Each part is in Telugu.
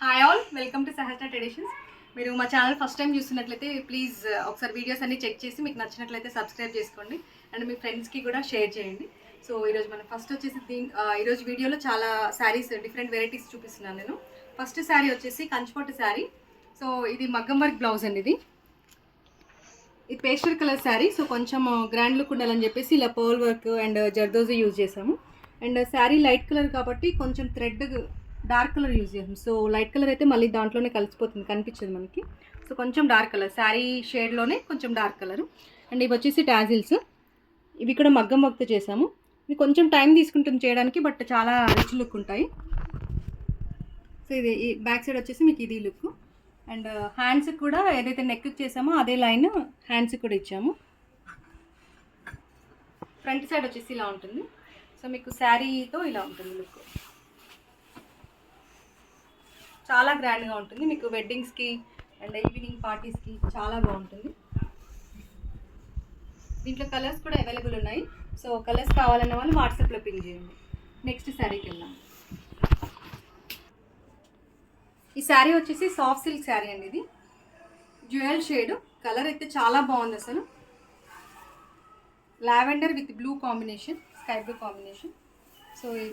Hi all welcome to Sahasra traditions మీరు మా ఛానల్ ఫస్ట్ టైం చూస్తున్నట్లయితే ప్లీజ్ uh, ఒకసారి వీడియోస్ అన్ని చెక్ చేసి మీకు నచ్చినట్లయితే సబ్స్క్రైబ్ చేసుకోండి. అండ్ మీ ఫ్రెండ్స్కి కూడా షేర్ చేయండి. సో ఈరోజు మనం ఫస్ట్ వచ్చేసి దీని ఈరోజు వీడియోలో చాలా శారీస్ డిఫరెంట్ వెరైటీస్ చూపిస్తున్నాను నేను. ఫస్ట్ శారీ వచ్చేసి కంచిపట్టు శారీ సో ఇది మగ్గం వర్క్ బ్లౌజ్ అండి ఇది. ఇది పేస్టర్ కలర్ శారీ సో కొంచెం గ్రాండ్ లుక్ ఉండాలని చెప్పేసి ఇలా pearl work and zardozi use చేసాము అండ్ శారీ లైట్ కలర్ కాబట్టి కొంచెం థ్రెడ్ డార్క్ కలర్ యూజ్ చేసాం సో లైట్ కలర్ అయితే మళ్ళీ దాంట్లోనే కలిసిపోతుంది కనిపించదు మనకి. సో కొంచెం డార్క్ కలర్ శారీ షేడ్లోనే కొంచెం డార్క్ కలర్. అండ్ ఇవి వచ్చేసి టాజిల్స్. ఇవి కూడా మగ్గం వర్క్తో చేసాము. ఇవి కొంచెం టైం తీసుకుంటుంది చేయడానికి బట్ చాలా రిచ్ లుక్ ఉంటాయి. సో ఇది ఈ బ్యాక్ సైడ్ వచ్చేసి మీకు ఇది లుక్. అండ్ హ్యాండ్స్ కూడా ఏదైతే నెక్ చేసామో అదే లైన్ హ్యాండ్స్ కూడా ఇచ్చాము. ఫ్రంట్ సైడ్ వచ్చేసి ఇలా ఉంటుంది. సో మీకు శారీతో ఇలా ఉంటుంది లుక్. చాలా గ్రాండ్గా ఉంటుంది. మీకు వెడ్డింగ్స్కి అండ్ ఈవినింగ్ పార్టీస్కి చాలా బాగుంటుంది. దీంట్లో కలర్స్ కూడా అవైలబుల్ ఉన్నాయి. సో కలర్స్ కావాలన్న వాళ్ళు వాట్సాప్లో పింగ్ చేయండి. నెక్స్ట్ శారీకి వెళ్దాం. ఈ శారీ వచ్చేసి సాఫ్ట్ సిల్క్ శారీ అండి ఇది. Jewel shade. కలర్ అయితే చాలా బాగుంది అసలు. Lavender with blue combination sky blue combination. So ఈ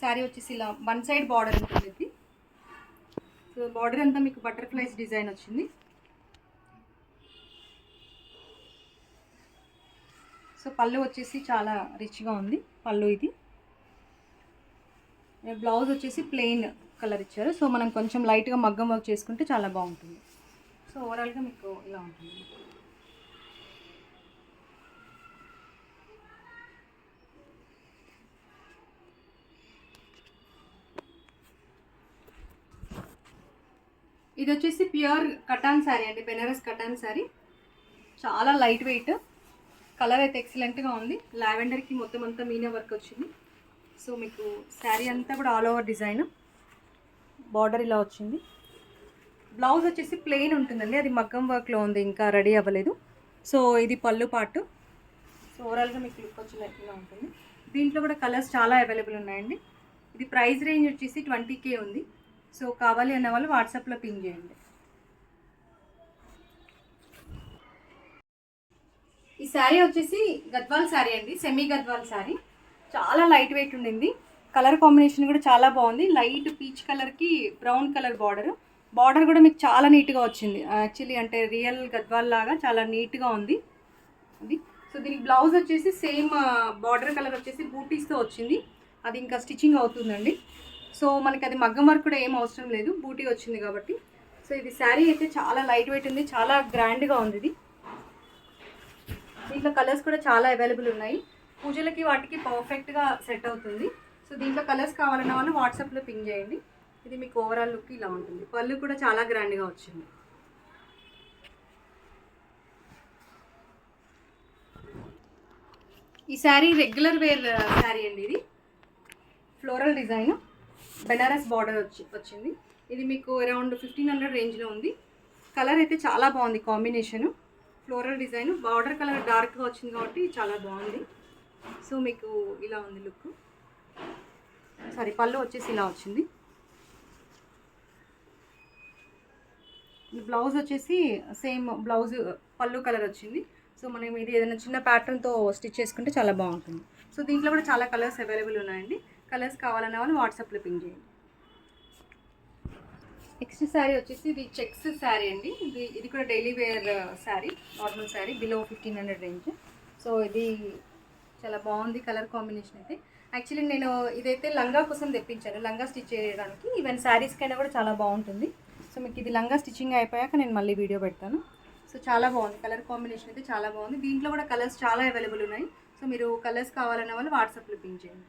శారీ వచ్చేసి ఇలా వన్ సైడ్ బార్డర్ ఉంటుంది ఇది. సో బార్డర్ అంతా మీకు బటర్ఫ్లైస్ డిజైన్ వచ్చింది. సో పళ్ళు వచ్చేసి చాలా రిచ్గా ఉంది పళ్ళు ఇది. బ్లౌజ్ వచ్చేసి ప్లెయిన్ కలర్ ఇచ్చారు. సో మనం కొంచెం లైట్గా మగ్గం వర్క్ చేసుకుంటే చాలా బాగుంటుంది. సో ఓవరాల్గా మీకు ఇలా ఉంటుంది. ఇది వచ్చేసి ప్యూర్ కటాన్ శారీ అండి బెనారస్ కటాన్ శారీ. చాలా లైట్ వెయిట్ కలర్ అయితే ఎక్సలెంట్గా ఉంది. లావెండర్కి మొత్తం అంతా మీనా వర్క్ వచ్చింది. సో మీకు శారీ అంతా కూడా ఆల్ ఓవర్ డిజైన్ బార్డర్ ఇలా వచ్చింది. బ్లౌజ్ వచ్చేసి ప్లెయిన్ ఉంటుందండి. అది మగ్గం వర్క్లో ఉంది ఇంకా రెడీ అవ్వలేదు. సో ఇది పళ్ళు పాటు సో ఓవరాల్గా మీకు లుక్ వచ్చినట్టుగా ఉంటుంది. దీంట్లో కూడా కలర్స్ చాలా అవైలబుల్ ఉన్నాయండి. ఇది ప్రైస్ రేంజ్ వచ్చేసి ట్వంటీ కే ఉంది. సో కావాలి అన్న వాళ్ళు వాట్సాప్లో పింగ్ చేయండి. ఈ శారీ వచ్చేసి గద్వాల్ శారీ అండి సెమీ గద్వాల్ శారీ. చాలా లైట్ వెయిట్ ఉండింది. కలర్ కాంబినేషన్ కూడా చాలా బాగుంది. లైట్ పీచ్ కలర్కి బ్రౌన్ కలర్ బార్డర్ బార్డర్ కూడా మీకు చాలా నీట్గా వచ్చింది. యాక్చువల్లీ అంటే రియల్ గద్వాల్ లాగా చాలా నీట్గా ఉంది. అది. సో దీనికి బ్లౌజ్ వచ్చేసి సేమ్ బార్డర్ కలర్ వచ్చేసి బూటీస్తో వచ్చింది. అది ఇంకా స్టిచ్చింగ్ అవుతుందండి. సో మనకి అది మగ్గం వర్క్ కూడా ఏం అవసరం లేదు. బూటీ వచ్చింది కాబట్టి. సో ఇది శారీ అయితే చాలా లైట్ వెయిట్ ఉంది. చాలా గ్రాండ్గా ఉంది ఇది. దీంట్లో కలర్స్ కూడా చాలా అవైలబుల్ ఉన్నాయి. పూజలకి వాటికి పర్ఫెక్ట్గా సెట్ అవుతుంది. సో దీంట్లో కలర్స్ కావాలన్న వాళ్ళు వాట్సాప్లో పింగ్ చేయండి. ఇది మీకు ఓవరాల్ లుక్ ఇలా ఉంటుంది. పళ్ళు కూడా చాలా గ్రాండ్గా వచ్చింది. ఈ sari regular wear uh, sari అండి ఇది. ఫ్లోరల్ డిజైన్ బెనారస్ బార్డర్ వచ్చి వచ్చింది. ఇది మీకు అరౌండ్ ఫిఫ్టీన్ హండ్రెడ్ రేంజ్లో ఉంది. కలర్ అయితే చాలా బాగుంది combination. Floral design. Border colour డార్క్గా వచ్చింది కాబట్టి చాలా బాగుంది. సో మీకు ఇలా ఉంది లుక్ సారీ పళ్ళు వచ్చేసి ఇలా వచ్చింది. బ్లౌజ్ వచ్చేసి సేమ్ బ్లౌజ్ పళ్ళు కలర్ వచ్చింది. సో మనం ఇది ఏదైనా చిన్న ప్యాటర్న్తో స్టిచ్ చేసుకుంటే చాలా బాగుంటుంది. సో దీంట్లో కూడా చాలా కలర్స్ అవైలబుల్ ఉన్నాయండి. కలర్స్ కావాలన్న వాళ్ళు వాట్సాప్లో పింగ్ చేయండి. నెక్స్ట్ శారీ వచ్చేసి ఇది చెక్స్ శారీ అండి. ఇది ఇది కూడా daily wear sari normal sari below fifteen hundred range. So ఇది చాలా బాగుంది కలర్ కాంబినేషన్ అయితే. యాక్చువల్లీ నేను ఇదైతే లంగా కోసం తెప్పించాను. లంగా స్టిచ్ చేయడానికి ఈవెన్ శారీస్ కైనా కూడా చాలా బాగుంటుంది. సో మీకు ఇది లంగా స్టిచ్చింగ్ అయిపోయాక నేను మళ్ళీ వీడియో పెడతాను. సో చాలా బాగుంది. కలర్ కాంబినేషన్ అయితే చాలా బాగుంది. దీంట్లో కూడా కలర్స్ చాలా అవైలబుల్ ఉన్నాయి. సో మీరు కలర్స్ కావాలన్న వాళ్ళు వాట్సాప్లో పింక్ చేయండి.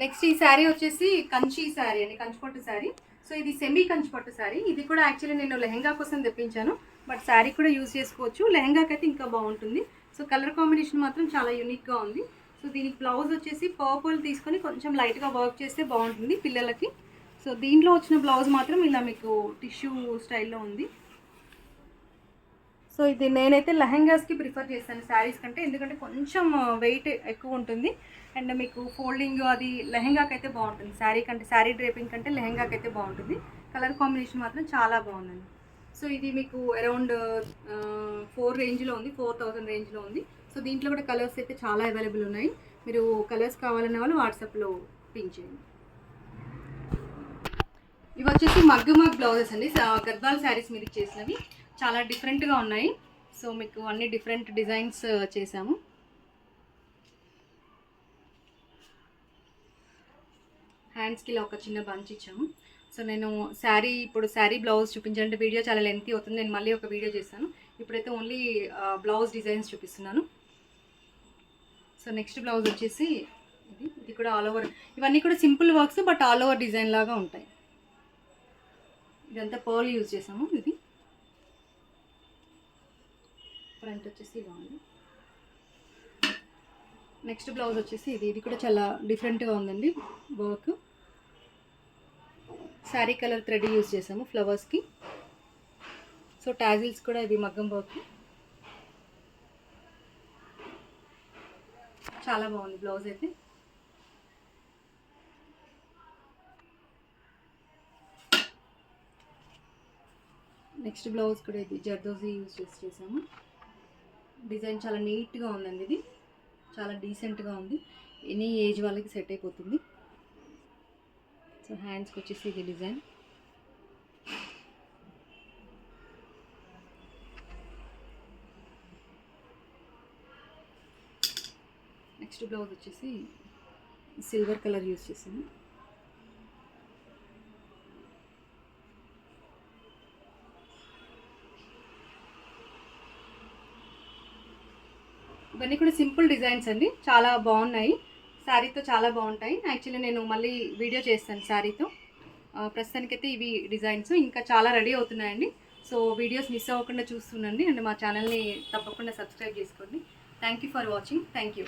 నెక్స్ట్ ఈ శారీ వచ్చేసి కంచి శారీ అండి కంచిపట్టు శారీ. సో ఇది సెమీ కంచిపట్టు శారీ. ఇది కూడా యాక్చువల్లీ నేను లెహంగా కోసం తెప్పించాను బట్ శారీ కూడా యూజ్ చేసుకోవచ్చు. లెహంగాకి అయితే ఇంకా బాగుంటుంది. సో కలర్ కాంబినేషన్ మాత్రం చాలా యూనిక్గా ఉంది. సో దీనికి బ్లౌజ్ వచ్చేసి పర్పుల్ తీసుకొని కొంచెం లైట్గా వర్క్ చేస్తే బాగుంటుంది పిల్లలకి. సో దీంట్లో వచ్చిన బ్లౌజ్ మాత్రం ఇలా మీకు టిష్యూ స్టైల్లో ఉంది. సో ఇది నేనైతే లెహెంగాస్కి ప్రిఫర్ చేస్తాను శారీస్ కంటే ఎందుకంటే కొంచెం వెయిట్ ఎక్కువ ఉంటుంది. అండ్ మీకు ఫోల్డింగ్ అది లెహెంగాకి అయితే బాగుంటుంది. శారీ కంటే శారీ డ్రేపింగ్ కంటే లెహెంగాకి అయితే బాగుంటుంది. కలర్ కాంబినేషన్ మాత్రం చాలా బాగుందండి. సో ఇది మీకు అరౌండ్ ఫోర్ రేంజ్లో ఉంది ఫోర్ థౌజండ్ రేంజ్లో ఉంది. సో దీంట్లో కూడా కలర్స్ అయితే చాలా అవైలబుల్ ఉన్నాయి. మీరు కలర్స్ కావాలన్న వాళ్ళు వాట్సాప్లో పింక్ చేయండి. ఇవి వచ్చేసి మగ్గు మగ్ బ్లౌజెస్ అండి. గద్వాల్ శారీస్ మీరు చేసినవి చాలా డిఫరెంట్గా ఉన్నాయి. సో మీకు అన్ని డిఫరెంట్ డిజైన్స్ చేసాము హ్యాండ్స్కి ఇలా ఒక చిన్న బంచ్ ఇచ్చాము. సో నేను శారీ ఇప్పుడు శారీ బ్లౌజ్ చూపించాలంటే వీడియో చాలా లెంతీ అవుతుంది. నేను మళ్ళీ ఒక వీడియో చేస్తాను. ఇప్పుడైతే ఓన్లీ బ్లౌజ్ డిజైన్స్ చూపిస్తున్నాను. సో నెక్స్ట్ బ్లౌజ్ వచ్చేసి ఇది. ఇది కూడా ఆల్ ఓవర్ ఇవన్నీ కూడా simple works but all over design లాగా ఉంటాయి. ఇదంతా పర్ల్ యూజ్ చేసాము. ఇది. ఫ్రంట్ వచ్చేసి ఇలా ఉంది నెక్స్ట్ బ్లౌజ్ వచ్చేసి ఇది. ఇది కూడా చాలా డిఫరెంట్గా ఉందండి work. Sari colour thread use చేసాము ఫ్లవర్స్కి. సో టాజిల్స్ కూడా ఇవి మగ్గం వర్క్. చాలా బాగుంది బ్లౌజ్ అయితే. నెక్స్ట్ బ్లౌజ్ కూడా ఇది జర్దోజీ యూజ్ చేసి చేసాము. డిజైన్ చాలా నీట్గా ఉందండి ఇది. చాలా డీసెంట్గా ఉంది. ఎనీ ఏజ్ వాళ్ళకి సెట్ అయిపోతుంది. సో హ్యాండ్స్కి వచ్చేసి ఇది డిజైన్. నెక్స్ట్ బ్లౌజ్ వచ్చేసి సిల్వర్ కలర్ యూజ్ చేసింది. ఇవన్నీ కూడా సింపుల్ డిజైన్స్ అండి. చాలా బాగున్నాయి. శారీతో చాలా బాగుంటాయి. యాక్చువల్లీ నేను మళ్ళీ వీడియో చేస్తాను శారీతో. ప్రస్తుతానికైతే ఇవి డిజైన్స్. ఇంకా చాలా రెడీ అవుతున్నాయండి. సో వీడియోస్ మిస్ అవ్వకుండా చూస్తుండండి. అండ్ మా ఛానల్ని తప్పకుండా సబ్స్క్రైబ్ చేసుకోండి. Thank you for watching. Thank you